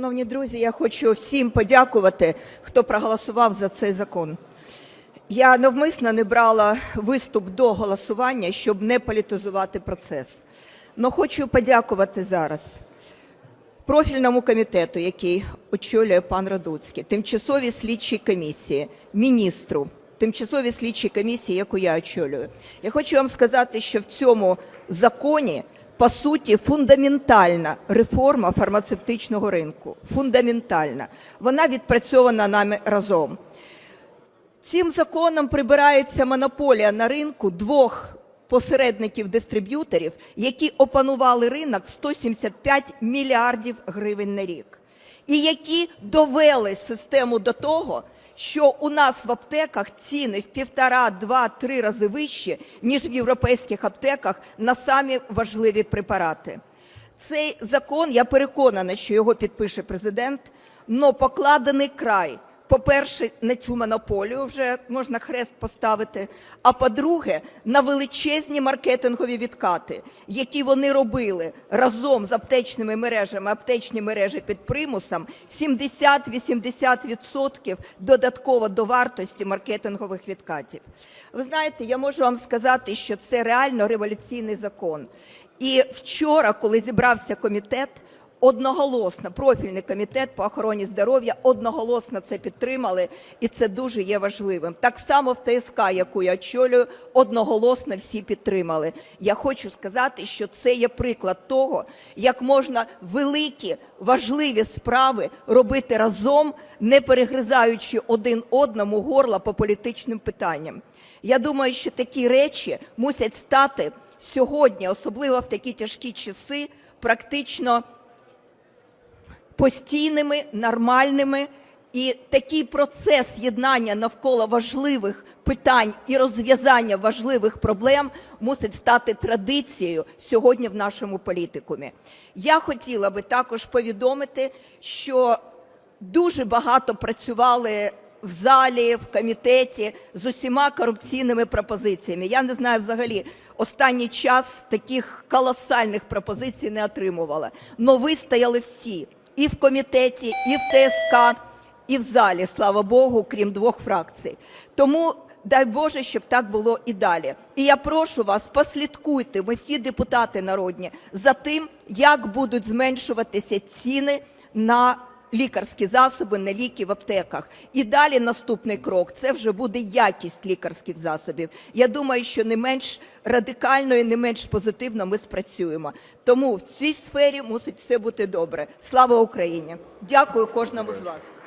Шановні друзі, я хочу всім подякувати, хто проголосував за цей закон. Я навмисно не брала виступ до голосування, щоб не політизувати процес. Но хочу подякувати зараз профільному комітету, який очолює пан Радуцький, тимчасовій слідчій комісії, міністру, тимчасовій слідчій комісії, яку я очолюю. Я хочу вам сказати, що в цьому законі по суті фундаментальна реформа фармацевтичного ринку. Фундаментальна. Вона відпрацьована нами разом. Цим законом прибирається монополія на ринку двох посередників-дистриб'юторів, які опанували ринок в 175 мільярдів гривень на рік, і які довели систему до того, що у нас в аптеках ціни в півтора, два, три рази вищі, ніж в європейських аптеках на самі важливі препарати. Цей закон, я переконана, що його підпише президент, но покладений край. По-перше, на цю монополію вже можна хрест поставити. А по-друге, на величезні маркетингові відкати, які вони робили разом з аптечними мережами, аптечні мережі під примусом, 70-80% додатково до вартості маркетингових відкатів. Ви знаєте, я можу вам сказати, що це реально революційний закон. І вчора, коли зібрався комітет, одноголосно профільний комітет по охороні здоров'я одноголосно це підтримали, і це дуже є важливим. Так само в ТСК, яку я очолюю, одноголосно всі підтримали. Я хочу сказати, що це є приклад того, як можна великі важливі справи робити разом, не перегризаючи один одному горла по політичним питанням. Я думаю, що такі речі мусять стати сьогодні, особливо в такі тяжкі часи, практично постійними, нормальними. І такий процес єднання навколо важливих питань і розв'язання важливих проблем мусить стати традицією сьогодні в нашому політикумі. Я хотіла би також повідомити, що дуже багато працювали в залі, в комітеті з усіма корупційними пропозиціями. Я не знаю взагалі. Останній час таких колосальних пропозицій не отримувала. Но вистояли всі і в комітеті, і в ТСК, і в залі, слава Богу, крім двох фракцій. Тому дай Боже, щоб так було і далі. І я прошу вас, послідкуйте, ми всі депутати народні, за тим, як будуть зменшуватися ціни на лікарські засоби, на ліки в аптеках. І далі наступний крок це вже буде якість лікарських засобів. Я думаю, що не менш радикально і не менш позитивно ми спрацюємо. Тому в цій сфері мусить все бути добре. Слава Україні! Дякую кожному з вас.